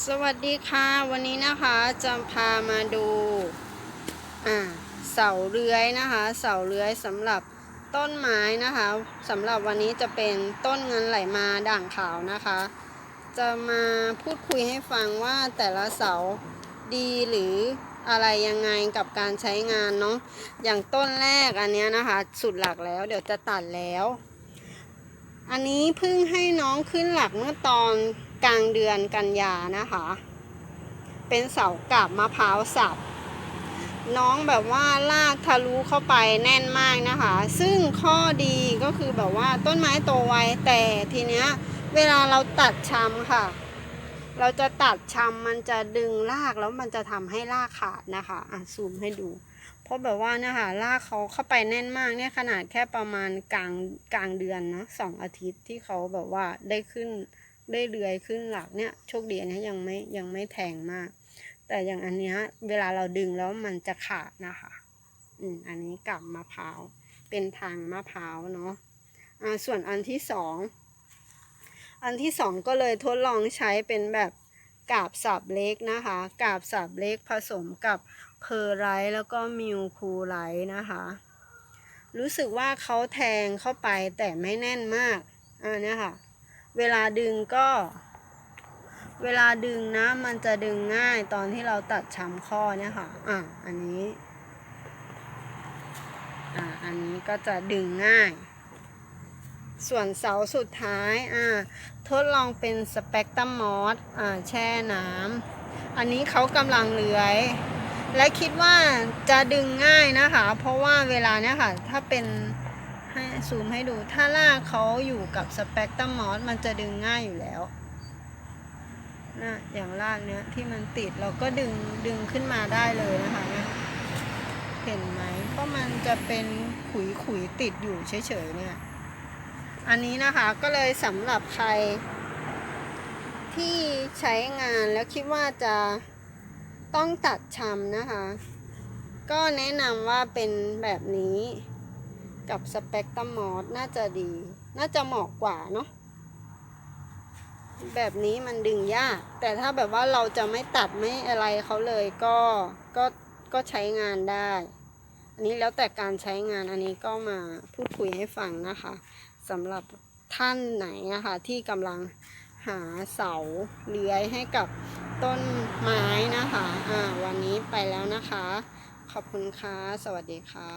สวัสดีค่ะ วันนี้นะคะจะพามาดูอ่าเสาเลื้อยนะคะ เสาเลื้อยสำหรับต้นไม้นะคะสำหรับวันนี้จะเป็นต้นเงินไหลมาด่างขาวนะคะ จะมาพูดคุยให้ฟังว่าแต่ละเสาดีหรืออะไรยังไงกับการใช้งานเนาะอย่างต้นแรกอันนี้นะคะ สุดหลักแล้วเดี๋ยวจะตัดแล้ว อันนี้เพิ่งให้น้องขึ้นหลักเมื่อตอน กลางเดือนกันยานะคะ เป็นเสากาบมะพร้าวสับ น้องแบบว่าลากทะลุเข้าไปแน่นมากนะคะ ซึ่งข้อดีก็คือแบบว่าต้นไม้โตไวแต่ทีเนี้ยเวลาเราตัดชำค่ะ เราจะตัดชำมันจะดึงรากแล้วมันจะทำให้รากขาดนะคะอะซูมให้ดูเพราะแบบว่านี่ยค่ะรากเขาเข้าไปแน่นมากเนี่ยขนาดแค่ประมาณกลางกลางเดือนนะสองอาทิตย์ที่เขาแบบว่าได้ขึ้น ได้เลื้อยขึ้นหลักเนี่ยโชคดีอันนี้ยังไม่ยังไม่แทงมาก แต่อย่างอันเนี้ยเวลาเราดึงแล้วมันจะขาดนะคะ อืมอันนี้กับมะพร้าวเป็นทางมะพร้าวเนาะอ่าส่วนอันที่สองอันที่สองก็เลยทดลองใช้เป็นแบบกาบสับเล็กนะคะกาบสับเล็กผสมกับเพอร์ไรท์แล้วก็มิวคูไรท์นะคะ รู้สึกว่าเขาแทงเข้าไปแต่ไม่แน่นมากอ่าเนี่ยค่ะ เวลาดึงก็ เวลาดึงนะมันจะดึงง่ายตอนที่เราตัดช้ำข้อเนี่ยค่ะ อะ อันนี้ อ่าอันนี้ก็จะดึงง่าย ส่วนเสาสุดท้าย อ่าทดลองเป็นสเปกตรัมมอส อ่าแช่น้ำ อันนี้เขากำลังเลื้อย และคิดว่าจะดึงง่ายนะคะ เพราะว่าเวลาเนี้ยค่ะ ถ้าเป็น ให้ซูมให้ดู ถ้ารากเขาอยู่กับสเปกตรัมมอสมันจะดึงง่ายอยู่แล้วนะอย่างรากเนี้ยที่มันติดเราก็ดึงดึงขึ้นมาได้เลยนะคะเนี่ยเห็นไหมเพราะมันจะเป็นขุยขุยติดอยู่เฉยๆเนี่ย อันนี้นะคะก็เลยสำหรับใคร ที่ใช้งานแล้วคิดว่าจะต้องตัดชำนะคะ ก็แนะนำว่าเป็นแบบนี้ กับสเปกตรัมมอสน่าจะดี น่าจะเหมาะกว่าเนาะแบบนี้มันดึงยาก แต่ถ้าแบบว่าเราจะไม่ตัดไม่อะไรเขาเลยก็ก็ก็ใช้งานได้ อันนี้แล้วแต่การใช้งานอันนี้ก็มาพูดคุยให้ฟังนะคะสำหรับท่านไหนนะคะที่กำลังหาเสาเลื้อยให้กับต้นไม้นะคะ อ่า วันนี้ไปแล้วนะคะ ขอบคุณค่ะ สวัสดีค่ะ